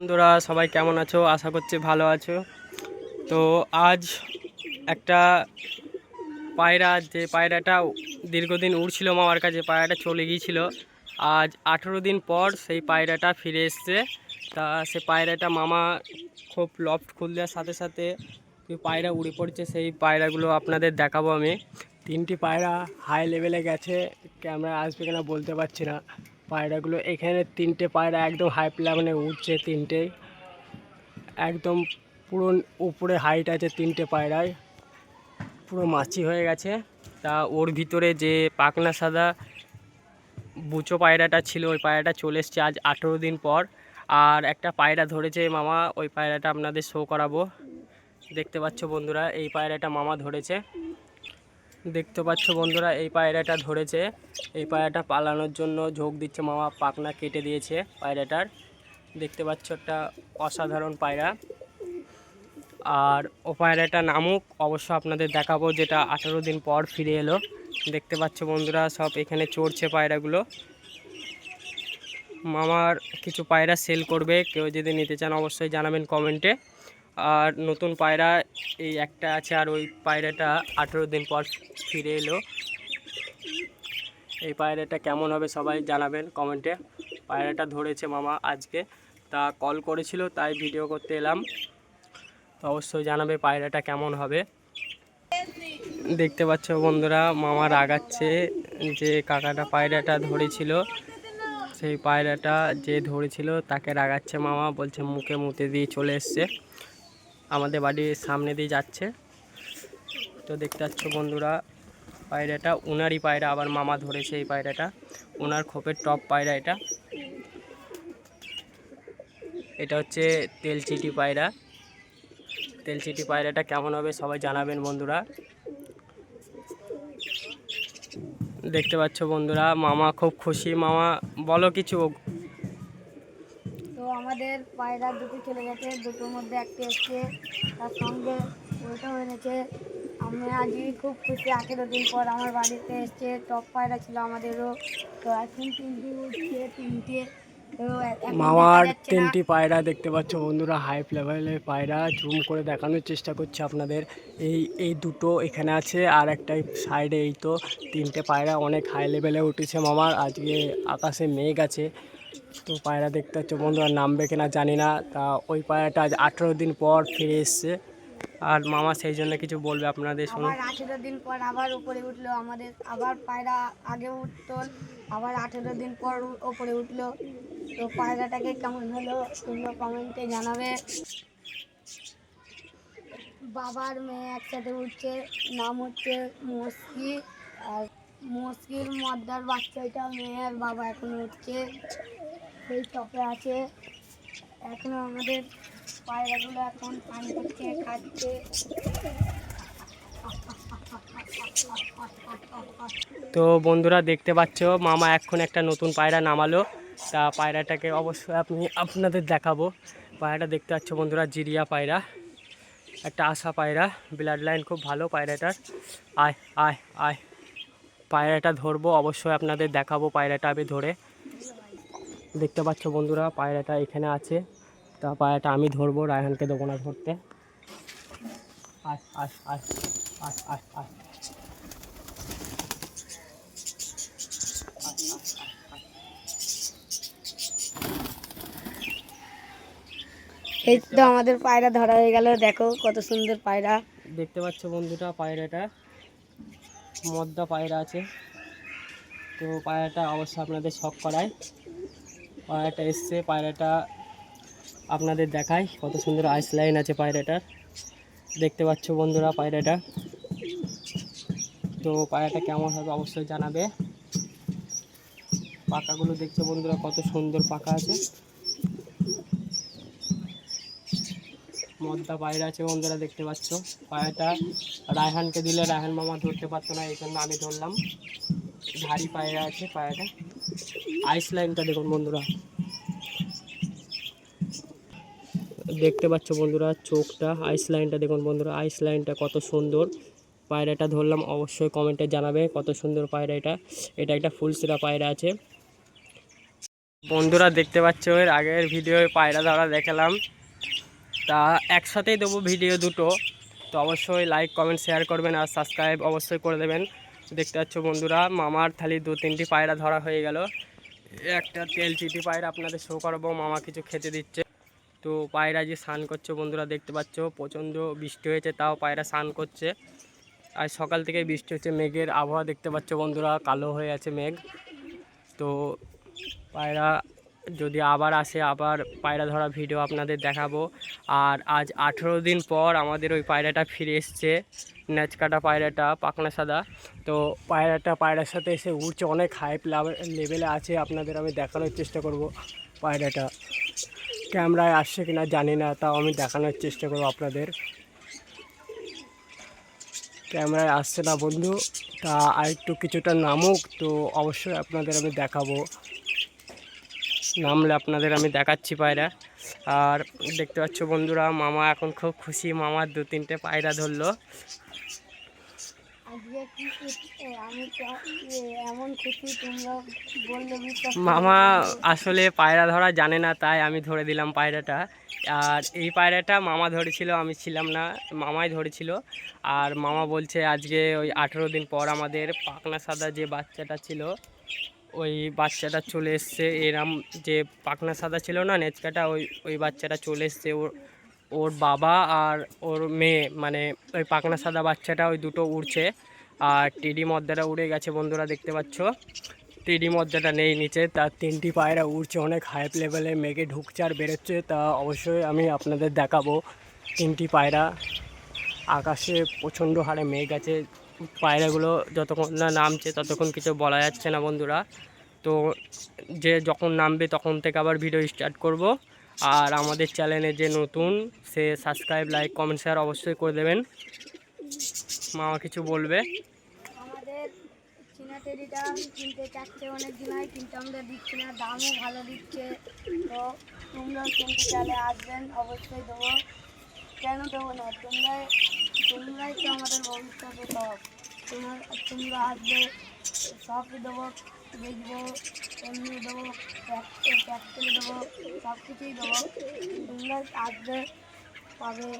বন্ধুরা, সবাই কেমন আছো? আশা করছি ভালো আছো। তো আজ একটা পায়রা, যে পায়রাটা দীর্ঘদিন উড়ছিল মামার কাছে, পায়রাটা চলে গিয়েছিল। আজ আঠেরো দিন পর সেই পায়রাটা ফিরে এসছে। তা সে পায়রাটা মামা খুব লফট খুল দেওয়ার সাথে সাথে পায়রা উড়ে পড়ছে, সেই পায়রাগুলো আপনাদের দেখাবো আমি। তিনটি পায়রা হাই লেভেলে গেছে। ক্যামেরা আসবে কিনা বলতে পারছি না। পায়রাগুলো এখানে তিনটে পায়রা একদম হাই প্লেনে উঠছে তিনটে। একদম পুরো উপরে হাইট আছে তিনটে পায়রায়। পুরো মাছি হয়ে গেছে। তা ওর ভিতরে যে পাকনা সাদা বুচো পায়রাটা ছিল, ওই পায়রাটা চলে এসছে আজ আঠেরো দিন পর। আর একটা পায়রা ধরেছে মামা, ওই পায়রাটা আপনাদের শো করাবো। দেখতে পাচ্ছ বন্ধুরা, এই পায়রাটা মামা ধরেছে। দেখতে পাচ্ছ বন্ধুরা, এই পায়রাটা ধরেছে। এই পায়রাটা পালানোর জন্য ঝোঁক দিচ্ছে মামা পাকনা কেটে দিয়েছে পায়রাটার। দেখতে পাচ্ছ একটা অসাধারণ পায়রা। আর ও পায়রাটা নামুক অবশ্য আপনাদের দেখাবো, যেটা আঠারো দিন পর ফিরে এলো। দেখতে পাচ্ছ বন্ধুরা, সব এখানে চড়ছে পায়রাগুলো। মামার কিছু পায়রা সেল করবে, কেউ যদি নিতে চান অবশ্যই জানাবেন কমেন্টে। আর নতুন পায়রা এই একটা আছে আর ওই পায়রাটা আঠেরো দিন পর ফিরে এলো। এই পায়রাটা কেমন হবে সবাই জানাবেন কমেন্টে। পায়রাটা ধরেছে মামা আজকে, তা কল করেছিল, তাই ভিডিও করতে এলাম। তো অবশ্যই জানাবে পায়রাটা কেমন হবে। দেখতে পাচ্ছ বন্ধুরা, মামা রাগাচ্ছে যে কাকাটা পায়রাটা ধরেছিল। সেই পায়রাটা যে ধরেছিল তাকে রাগাচ্ছে মামা, বলছে মুখে মুতে দিয়ে চলে এসছে। আমাদের বাড়ির সামনে দিয়ে যাচ্ছে। তো দেখতে পাচ্ছ বন্ধুরা, পায়রাটা, উনারই পায়রা, আবার মামা ধরেছে এই পায়রাটা। ওনার খোপের টপ পায়রা এটা। এটা হচ্ছে তেলচিটি পায়রা। তেলচিটি পায়রাটা কেমন হবে সবাই জানাবেন বন্ধুরা। দেখতে পাচ্ছ বন্ধুরা, মামা খুব খুশি। মামা, বলো কিছু। আমাদের পায়রা দুটো চলে গেছে দুটোর মধ্যে একটি এসছে তার সঙ্গে ওইটাও এনেছে। আমি আজই খুব খুশি আঠেরো দিন পর আমার বাড়িতে এসছে টপ পায়রা ছিল আমাদেরও। তো এখন তিনটি উঠছে তিনটে। মামার। তিনটি পায়রা দেখতে পাচ্ছ বন্ধুরা হাই লেভেলের পায়রা জুম করে দেখানোর চেষ্টা করছি আপনাদের। এই এই দুটো এখানে আছে আর একটা সাইডে এই তো তিনটে পায়রা অনেক হাই লেভেলে উঠেছে মামার। আজকে আকাশে মেঘ আছে। তো পায়রা দেখতে পাচ্ছ বন্ধুরা, নামবে কিনা জানি না। তা ওই পায়রাটা আজ আঠেরো দিন পর ফিরে এসছে। আর মামা সেই জন্য কিছু বলবে আপনাদের শুনুন আঠেরো দিন পর আবার উপরে উঠল আমাদের, আবার পায়রা আগে উঠতো, আবার আঠেরো দিন পর উপরে উঠল। তো পায়রাটাকে কেমন হলো তোমরা কমেন্টে জানাবে। বাবার মেয়ে একসাথে উঠছে, নাম হচ্ছে মস্কি। আর মস্কির মদ্দার বাচ্চাটা, মেয়ের বাবা এখন উঠছে সেই টপে আছে। এখনও আমাদের পায়রাগুলো এখন পান করছে, খাচ্ছে। তো বন্ধুরা দেখতে পাচ্ছ, মামা এখন একটা নতুন পায়রা নামালো। তা পায়রাটাকে অবশ্যই আপনি আপনাদের দেখাবো। পায়রাটা দেখতে পাচ্ছ বন্ধুরা, জিরিয়া পায়রা। একটা আশা পায়রা ব্লাড লাইন খুব ভালো পায়রাটার। আয় আয় আয়। পায়রাটা ধরবো অবশ্যই আপনাদের দেখাবো পায়রাটা আমি ধরে। দেখতে পাচ্ছ বন্ধুরা পায়রাটা এখানে আছে। তা পায়রাটা আমি ধরবো রায়হানকে দেবো না ধরতে। আয় আয় আয় আয় আয় আয়। এই তো আমাদের পায়রা ধরা হয়ে গেল দেখো কত সুন্দর পায়রা। দেখতে পাচ্ছ বন্ধুটা পায়রাটা। মদ্দা পায়রা আছে। তো পায়রাটা অবশ্যই আপনাদের শখ করায়। পায়রাটা এসছে, পায়রাটা আপনাদের দেখায় কত সুন্দর আইস লাইন আছে পায়রাটার। দেখতে পাচ্ছ বন্ধুরা পায়রাটা। তো পায়রাটা কেমন হবে অবশ্যই জানাবে। পাকাগুলো দেখছ বন্ধুরা কত সুন্দর পাকা আছে। মদ্দা পায়রা আছে, বন্ধুরা দেখতে পাচ্ছ। পায়রাটা রায়হানকে দিলে রায়হান মামা ধরতে পারতো না এই জন্য আমি ধরলাম। ধারি পায়রা আছে পায়রাটা আইস লাইনটা দেখুন বন্ধুরা। দেখতে পাচ্ছ বন্ধুরা চোখটা আইস লাইনটা দেখুন বন্ধুরা। আইস লাইনটা কত সুন্দর। পায়রাটা ধরলাম, অবশ্যই কমেন্টে জানাবে কত সুন্দর পায়রা এটা। এটা একটা ফুলসিরা পায়রা আছে। বন্ধুরা দেখতে পাচ্ছ, এর আগের ভিডিওয় পায়রা ধরা দেখালাম। তা একসাথেই দেবো ভিডিও দুটো। তো অবশ্যই লাইক কমেন্ট শেয়ার করবেন আর সাবস্ক্রাইব অবশ্যই করে দেবেন। দেখতে পাচ্ছ বন্ধুরা, মামার থালি দু তিনটি পায়রা ধরা হয়ে গেল। একটা তেল চিটি পায়রা আপনাদের শো করব, মামা কিছু খেতে দিচ্ছে। তো পায়রা যে স্নান করছে বন্ধুরা, দেখতে পাচ্ছ প্রচণ্ড বৃষ্টি হয়েছে, তাও পায়রা স্নান করছে। আর সকাল থেকে বৃষ্টি হচ্ছে, মেঘের আবহাওয়া দেখতে পাচ্ছ বন্ধুরা, কালো হয়ে আছে মেঘ। তো পায়রা যদি আবার আসে, আবার পায়রা ধরা ভিডিও আপনাদের দেখাবো। আর আজ আঠেরো দিন পর আমাদের ওই পায়রাটা ফিরে এসছে, ন্যাচকাটা পায়রাটা পাকনা সাদা। তো পায়রাটা, পায়রার সাথে এসে উঠছে অনেক হাইপ লেভেলে আছে, আপনাদের আমি দেখানোর চেষ্টা করব পায়রাটা। ক্যামেরায় আসছে কিনা জানি না, তাও আমি দেখানোর চেষ্টা করব আপনাদের। ক্যামেরায় আসছে না বন্ধু, তা আরেকটু কিছুটা নামুক, তো অবশ্যই আপনাদের আমি দেখাবো। নামলে আপনাদের আমি দেখাচ্ছি পায়রা। আর দেখতে পাচ্ছ বন্ধুরা মামা এখন খুব খুশি মামার দু তিনটে পায়রা ধরলো। মামা আসলে পায়রা ধরা জানে না তাই আমি ধরে দিলাম পায়রাটা। আর এই পায়রাটা মামা ধরেছিল আমি ছিলাম না মামাই ধরেছিল। আর মামা বলছে আজকে ওই আঠেরো দিন পর আমাদের পাকনা সাদা যে বাচ্চাটা ছিল ওই বাচ্চাটা চলে এসছে। এরম যে পাখনা সাদা ছিল না, নেচকাটা, ওই ওই বাচ্চাটা চলে এসছে। ওর ওর বাবা আর ওর মেয়ে মানে ওই পাখনা সাদা বাচ্চাটা ওই দুটো উড়ছে। আর টিডি মদ্দাটা উড়ে গেছে বন্ধুরা, দেখতে পাচ্ছ? টিডি মদ্দাটা নেই নিচে, তার তিনটি পায়রা উড়ছে, অনেক হাইপ লেভেলে মেঘে ঢুকছে আর বেরোচ্ছে। তা অবশ্যই আমি আপনাদের দেখাবো তিনটি পায়রা। আকাশে প্রচণ্ড হারে মেঘ আছে, পায়রাগুলো যতক্ষণ না নামছে ততক্ষণ কিছু বলা যাচ্ছে না বন্ধুরা। তো যে যখন নামবে তখন থেকে আবার ভিডিও স্টার্ট করব। আর আমাদের চ্যানেলে যে নতুন, সে সাবস্ক্রাইব লাইক কমেন্ট শেয়ার অবশ্যই করে দেবেন। মামা কিছু বলবে? আমাদের দিচ্ছি না, দামও ভালো দিচ্ছে। তো আসবেন, অবশ্যই দেবো। কেন দেবো না? তোমরা আমাদের সব দেবো। দেখব এমনি দেবো ট্যাক্টর দেবো সব কিছুই দেবো তোমরা আসবে পাবে